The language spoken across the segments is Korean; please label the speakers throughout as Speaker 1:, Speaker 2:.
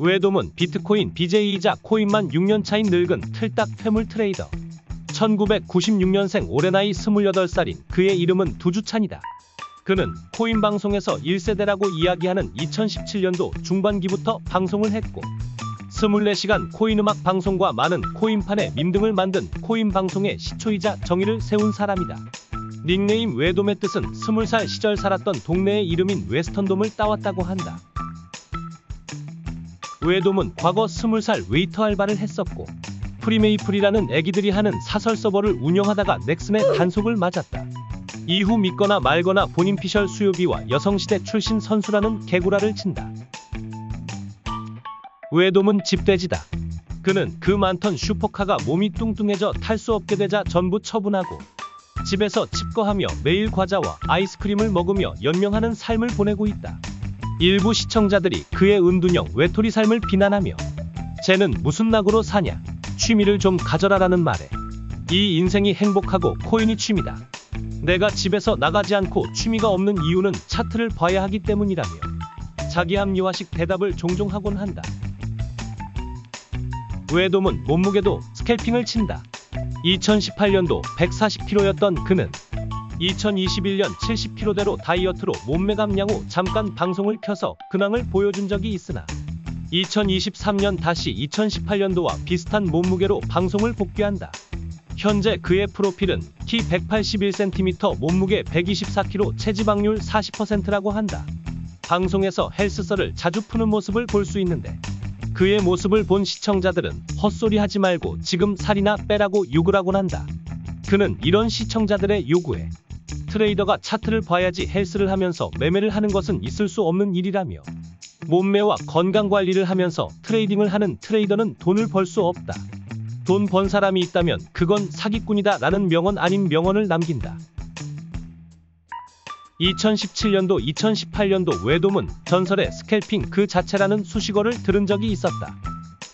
Speaker 1: 외돔은 비트코인 BJ이자 코인만 6년 차인 늙은 틀딱 퇴물 트레이더. 1996년생 올해 나이 28살인 그의 이름은 두주찬이다. 그는 코인 방송에서 1세대라고 이야기하는 2017년도 중반기부터 방송을 했고 24시간 코인 음악 방송과 많은 코인판의 밈 등을 만든 코인 방송의 시초이자 정의를 세운 사람이다. 닉네임 외돔의 뜻은 20살 시절 살았던 동네의 이름인 웨스턴돔을 따왔다고 한다. 외돔은 과거 20살 웨이터 알바를 했었고 프리메이플이라는 애기들이 하는 사설 서버를 운영하다가 넥슨의 단속을 맞았다. 이후 믿거나 말거나 본인 피셜 수요비와 여성시대 출신 선수라는 개구라를 친다. 외돔은 집돼지다. 그는 그 많던 슈퍼카가 몸이 뚱뚱해져 탈 수 없게 되자 전부 처분하고 집에서 칩거하며 매일 과자와 아이스크림을 먹으며 연명하는 삶을 보내고 있다. 일부 시청자들이 그의 은둔형 외톨이 삶을 비난하며 쟤는 무슨 낙으로 사냐 취미를 좀 가져라라는 말에 이 인생이 행복하고 코인이 취미다. 내가 집에서 나가지 않고 취미가 없는 이유는 차트를 봐야 하기 때문이라며 자기 합리화식 대답을 종종 하곤 한다. 외돔은 몸무게도 스캘핑을 친다. 2018년도 140kg였던 그는 2021년 70kg대로 다이어트로 몸매 감량 후 잠깐 방송을 켜서 근황을 보여준 적이 있으나 2023년 다시 2018년도와 비슷한 몸무게로 방송을 복귀한다. 현재 그의 프로필은 키 181cm 몸무게 124kg 체지방률 40%라고 한다. 방송에서 헬스설을 자주 푸는 모습을 볼 수 있는데 그의 모습을 본 시청자들은 헛소리 하지 말고 지금 살이나 빼라고 욕을 하곤 한다. 그는 이런 시청자들의 요구에 트레이더가 차트를 봐야지 헬스를 하면서 매매를 하는 것은 있을 수 없는 일이라며 몸매와 건강 관리를 하면서 트레이딩을 하는 트레이더는 돈을 벌 수 없다. 돈 번 사람이 있다면 그건 사기꾼이다 라는 명언 아닌 명언을 남긴다. 2017년도 2018년도 외돔은 전설의 스캘핑 그 자체라는 수식어를 들은 적이 있었다.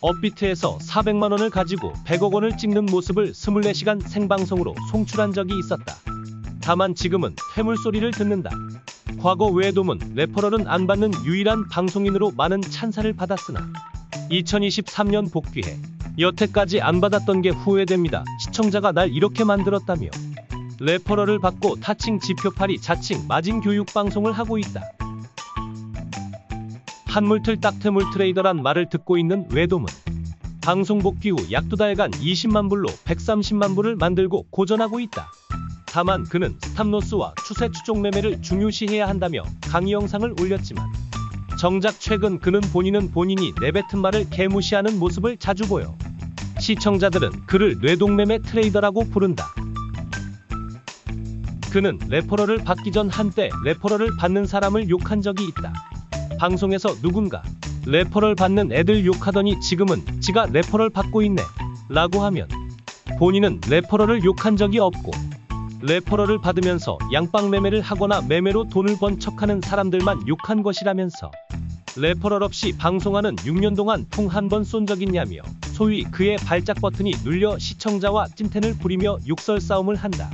Speaker 1: 업비트에서 400만원을 가지고 100억 원을 찍는 모습을 24시간 생방송으로 송출한 적이 있었다. 다만 지금은 퇴물 소리를 듣는다. 과거 외돔은 레퍼럴은 안 받는 유일한 방송인으로 많은 찬사를 받았으나 2023년 복귀해 여태까지 안 받았던 게 후회됩니다. 시청자가 날 이렇게 만들었다며 레퍼럴을 받고 타칭 지표팔이 자칭 마진 교육 방송을 하고 있다. 한물틀 딱태물 트레이더란 말을 듣고 있는 외돔은 방송 복귀 후 약 두 달간 20만 불로 130만 불을 만들고 고전하고 있다. 다만 그는 스탑로스와 추세 추종 매매를 중요시해야 한다며 강의 영상을 올렸지만 정작 최근 그는 본인은 본인이 내뱉은 말을 개무시하는 모습을 자주 보여 시청자들은 그를 뇌동매매 트레이더라고 부른다. 그는 레퍼럴을 받기 전 한때 레퍼럴을 받는 사람을 욕한 적이 있다. 방송에서 누군가 레퍼럴 받는 애들 욕하더니 지금은 지가 레퍼럴 받고 있네 라고 하면 본인은 레퍼럴을 욕한 적이 없고 레퍼럴을 받으면서 양빵 매매를 하거나 매매로 돈을 번 척하는 사람들만 욕한 것이라면서 레퍼럴 없이 방송하는 6년 동안 통 한 번 쏜 적 있냐며 소위 그의 발작 버튼이 눌려 시청자와 찐텐을 부리며 욕설 싸움을 한다.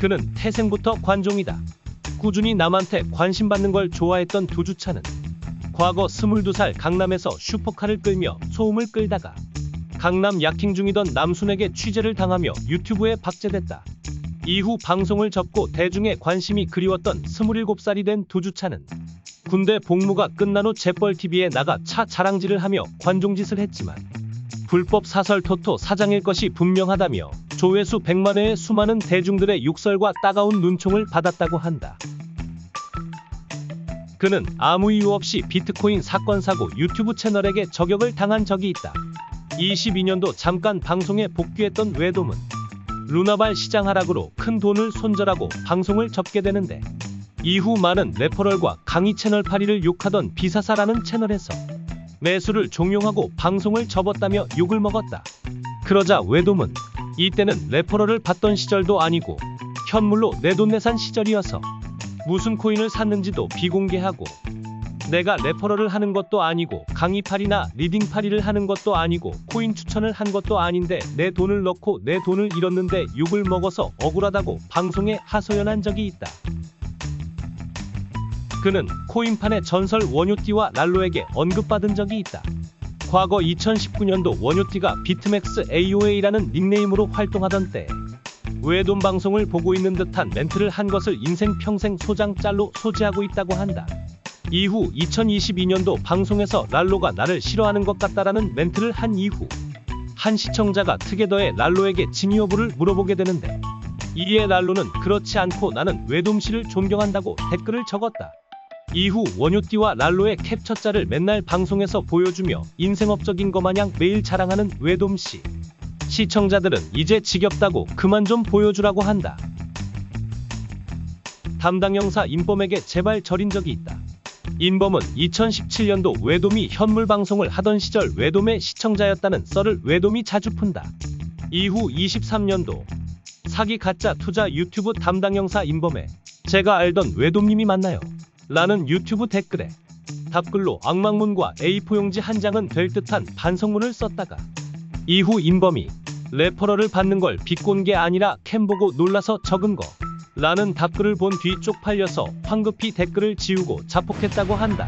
Speaker 1: 그는 태생부터 관종이다. 꾸준히 남한테 관심 받는 걸 좋아했던 두주차는 과거 22살 강남에서 슈퍼카를 끌며 소음을 끌다가 강남 야킹 중이던 남순에게 취재를 당하며 유튜브에 박제됐다. 이후 방송을 접고 대중의 관심이 그리웠던 27살이 된 두주차는 군대 복무가 끝난 후 재벌TV에 나가 차 자랑질을 하며 관종짓을 했지만 불법 사설 토토 사장일 것이 분명하다며 조회수 100만 회의 수많은 대중들의 욕설과 따가운 눈총을 받았다고 한다. 그는 아무 이유 없이 비트코인 사건 사고 유튜브 채널에게 저격을 당한 적이 있다. 22년도 잠깐 방송에 복귀했던 외돔은 루나발 시장 하락으로 큰 돈을 손절하고 방송을 접게 되는데 이후 많은 레퍼럴과 강의 채널 파리를 욕하던 비사사라는 채널에서 매수를 종용하고 방송을 접었다며 욕을 먹었다. 그러자 외돔은 이때는 레퍼럴을 받던 시절도 아니고 현물로 내돈내산 시절이어서 무슨 코인을 샀는지도 비공개하고 내가 레퍼럴을 하는 것도 아니고 강의팔이나 리딩팔이를 하는 것도 아니고 코인 추천을 한 것도 아닌데 내 돈을 넣고 내 돈을 잃었는데 욕을 먹어서 억울하다고 방송에 하소연한 적이 있다. 그는 코인판의 전설 원효띠와 랄로에게 언급받은 적이 있다. 과거 2019년도 원효띠가 비트맥스 AOA라는 닉네임으로 활동하던 때 외돈 방송을 보고 있는 듯한 멘트를 한 것을 인생 평생 소장 짤로 소지하고 있다고 한다. 이후 2022년도 방송에서 랄로가 나를 싫어하는 것 같다라는 멘트를 한 이후 한 시청자가 트게더의 랄로에게 진위 여부를 물어보게 되는데 이에 랄로는 그렇지 않고 나는 외돔씨를 존경한다고 댓글을 적었다. 이후 원효띠와 랄로의 캡처짤을 맨날 방송에서 보여주며 인생업적인 것 마냥 매일 자랑하는 외돔씨. 시청자들은 이제 지겹다고 그만 좀 보여주라고 한다. 담당 형사 인범에게 제발 절인 적이 있다. 인범은 2017년도 외돔이 현물 방송을 하던 시절 외돔의 시청자였다는 썰을 외돔이 자주 푼다. 이후 23년도 사기 가짜 투자 유튜브 담당 형사 인범에 제가 알던 외돔님이 맞나요? 라는 유튜브 댓글에 답글로 악망문과 A4 용지 한 장은 될 듯한 반성문을 썼다가 이후 인범이 레퍼럴을 받는 걸 비꼰 게 아니라 캠 보고 놀라서 적은 거 라는 답글을 본 뒤 쪽팔려서 황급히 댓글을 지우고 자폭했다고 한다.